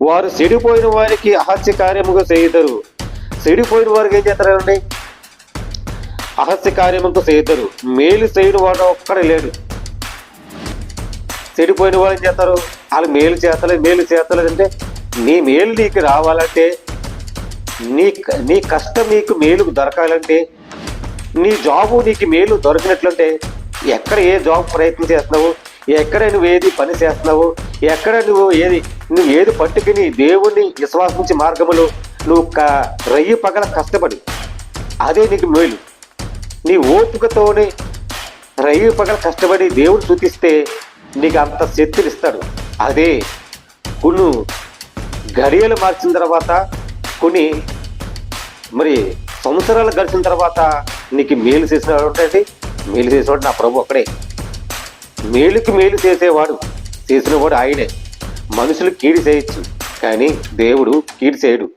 వారు చెడిపోయిన వారికి అహస్య కార్యముగా చేయుతారు చెడిపోయిన వారికి ఏం చేస్తారండి? అహస్య కార్యముకు చేయుతారు మేలు చేయని వాడు ఒక్కడే లేడు. చెడిపోయిన వాళ్ళు ఏం చేస్తారు? వాళ్ళు మేలు చేస్తలేదు మేలు చేస్తలేదంటే నీ మేలు నీకు రావాలంటే నీ నీ కష్టం నీకు మేలు దొరకాలంటే నీ జాబు నీకు మేలు దొరికినట్లంటే ఎక్కడ ఏ జాబ్ ప్రయత్నం చేస్తున్నావు? ఎక్కడ నువ్వు ఏది పని చేస్తున్నావు? ఎక్కడ నువ్వు ఏది నువ్వు ఏది పట్టుకుని దేవుణ్ణి విశ్వాసించే మార్గములు నువ్వు క రయ్యి పగల కష్టపడి అదే నీకు మేలు. నీ ఓపికతోనే రయ్యి పగల కష్టపడి దేవుడు చూపిస్తే నీకు అంత శక్తిని ఇస్తాడు. అదే కొన్ని గడియలు మార్చిన తర్వాత కొన్ని మరి సంవత్సరాలు గడిచిన తర్వాత నీకు మేలు చేసిన ఉంటుంది మేలు చేసేవాడు నా ప్రభు ఒక్కడే మేలుకి మేలు చేసేవాడు. చేసిన కూడా ఆయనే. మనుషులు కీడి చేయొచ్చు కానీ దేవుడు కీడి చేయడు.